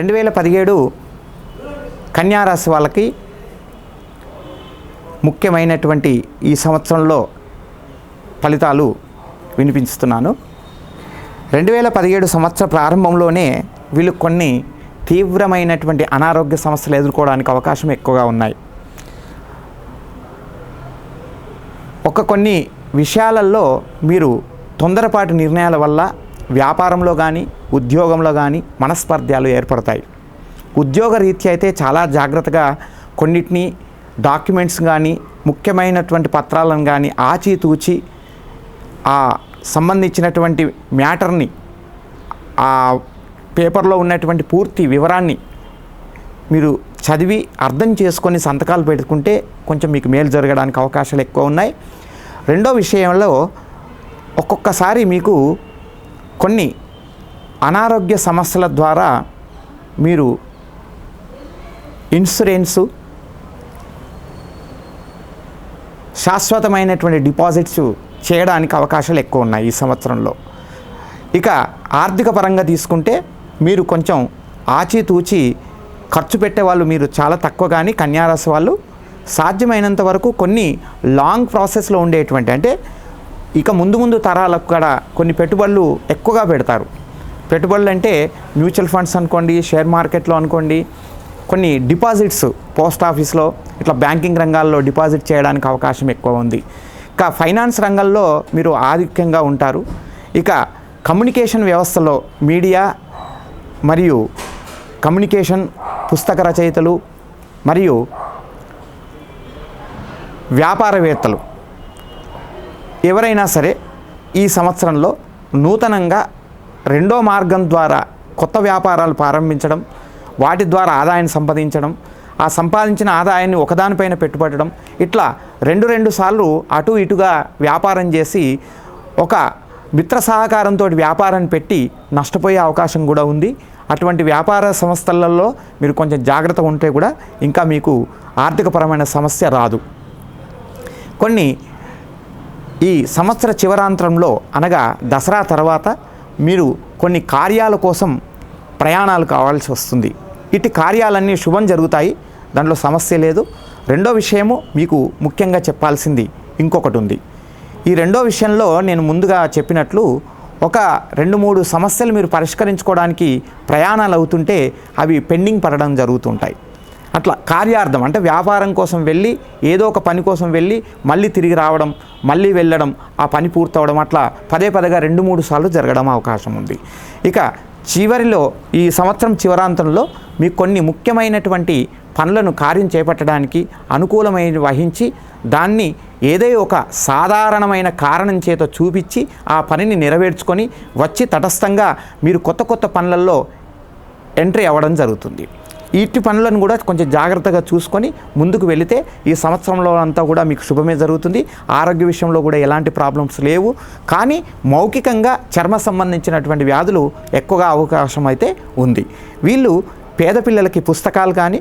రెండు వేల పదిహేడు కన్యారాశి వాళ్ళకి ముఖ్యమైనటువంటి ఈ సంవత్సరంలో ఫలితాలు వినిపిస్తున్నాను. రెండు వేల పదిహేడు సంవత్సర ప్రారంభంలోనే వీళ్ళు కొన్ని తీవ్రమైనటువంటి అనారోగ్య సమస్యలు ఎదుర్కోవడానికి అవకాశం ఎక్కువగా ఉన్నాయి. ఒక కొన్ని విషయాలలో మీరు తొందరపాటు నిర్ణయాల వల్ల వ్యాపారంలో కానీ ఉద్యోగంలో కానీ మనస్పర్ధ్యాలు ఏర్పడతాయి. ఉద్యోగ రీత్యా అయితే చాలా జాగ్రత్తగా కొన్నిటిని డాక్యుమెంట్స్ కానీ ముఖ్యమైనటువంటి పత్రాలను కానీ ఆచితూచి ఆ సంబంధించినటువంటి మ్యాటర్ని ఆ పేపర్లో ఉన్నటువంటి పూర్తి వివరాన్ని మీరు చదివి అర్థం చేసుకొని సంతకాలు పెట్టుకుంటే కొంచెం మీకు మేలు జరగడానికి అవకాశాలు ఎక్కువ ఉన్నాయి. రెండో విషయంలో ఒక్కొక్కసారి మీకు కొన్ని అనారోగ్య సమస్యల ద్వారా మీరు ఇన్సూరెన్సు శాశ్వతమైనటువంటి డిపాజిట్స్ చేయడానికి అవకాశాలు ఎక్కువ ఉన్నాయి ఈ సంవత్సరంలో. ఇక ఆర్థిక పరంగా తీసుకుంటే మీరు కొంచెం ఆచితూచి ఖర్చు పెట్టే వాళ్ళు మీరు చాలా తక్కువ కానీ కన్యారాశి వాళ్ళు సాధ్యమైనంత వరకు కొన్ని లాంగ్ ప్రాసెస్లో ఉండేటువంటి అంటే ఇక ముందు ముందు తరాలకు కూడా కొన్ని పెట్టుబడులు ఎక్కువగా పెడతారు. పెట్టుబడులు అంటే మ్యూచువల్ ఫండ్స్ అనుకోండి షేర్ మార్కెట్లో అనుకోండి కొన్ని డిపాజిట్స్ పోస్ట్ ఆఫీస్లో ఇట్లా బ్యాంకింగ్ రంగాల్లో డిపాజిట్ చేయడానికి అవకాశం ఎక్కువ ఉంది. ఇక ఫైనాన్స్ రంగంలో మీరు ఆధిక్యంగా ఉంటారు. ఇక కమ్యూనికేషన్ వ్యవస్థలో మీడియా మరియు కమ్యూనికేషన్ పుస్తక రచయితలు మరియు వ్యాపారవేత్తలు ఎవరైనా సరే ఈ సంవత్సరంలో నూతనంగా రెండో మార్గం ద్వారా కొత్త వ్యాపారాలు ప్రారంభించడం వాటి ద్వారా ఆదాయాన్ని సంపాదించడం ఆ సంపాదించిన ఆదాయాన్ని ఒకదానిపైన పెట్టుబడడం ఇట్లా రెండు రెండు సార్లు అటు ఇటుగా వ్యాపారం చేసి ఒక మిత్ర సహకారంతో వ్యాపారాన్ని పెట్టి నష్టపోయే అవకాశం కూడా ఉంది. అటువంటి వ్యాపార సంస్థలలో మీరు కొంచెం జాగ్రత్త ఉంటే కూడా ఇంకా మీకు ఆర్థికపరమైన సమస్య రాదు. కొన్ని ఈ సంవత్సర చివరాంతరంలో అనగా దసరా తర్వాత మీరు కొన్ని కార్యాల కోసం ప్రయాణాలు కావాల్సి వస్తుంది. ఇటు కార్యాలన్నీ శుభం జరుగుతాయి. దాంట్లో సమస్య లేదు. రెండో విషయము మీకు ముఖ్యంగా చెప్పాల్సింది ఇంకొకటి ఉంది. ఈ రెండో విషయంలో నేను ముందుగా చెప్పినట్లు ఒక రెండు మూడు సమస్యలు మీరు పరిష్కరించుకోవడానికి ప్రయాణాలు అవుతుంటే అవి పెండింగ్ పడడం జరుగుతుంటాయి. అట్లా కార్యార్థం అంటే వ్యాపారం కోసం వెళ్ళి ఏదో ఒక పని కోసం వెళ్ళి మళ్ళీ తిరిగి రావడం మళ్ళీ వెళ్ళడం ఆ పని పూర్తవడం అట్లా పదే పదేగా రెండు మూడు సార్లు జరగడం అవకాశం ఉంది. ఇక చివరిలో ఈ సంవత్సరం చివరాంతంలో మీకు కొన్ని ముఖ్యమైనటువంటి పనులను కార్యం చేపట్టడానికి అనుకూలమైన వహించి దాన్ని ఏదో ఒక సాధారణమైన కారణం చేత చూపించి ఆ పనిని నెరవేర్చుకొని వచ్చి తటస్థంగా మీరు కొత్త కొత్త పనులలో ఎంట్రీ అవ్వడం జరుగుతుంది. ఇట్టి పనులను కూడా కొంచెం జాగ్రత్తగా చూసుకొని ముందుకు వెళితే ఈ సంవత్సరంలో అంతా కూడా మీకు శుభమే జరుగుతుంది. ఆరోగ్య విషయంలో కూడా ఎలాంటి ప్రాబ్లమ్స్ లేవు. కానీ మౌఖికంగా చర్మ సంబంధించినటువంటి వ్యాధులు ఎక్కువగా అవకాశం అయితే ఉంది. వీళ్ళు పేద పిల్లలకి పుస్తకాలు కానీ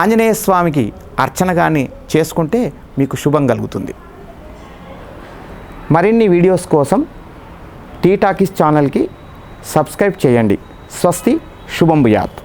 ఆంజనేయ స్వామికి అర్చన కానీ చేసుకుంటే మీకు శుభం కలుగుతుంది. మరిన్ని వీడియోస్ కోసం టీ టాకీస్ ఛానల్కి సబ్స్క్రైబ్ చేయండి. స్వస్తి శుభం భుయాత్.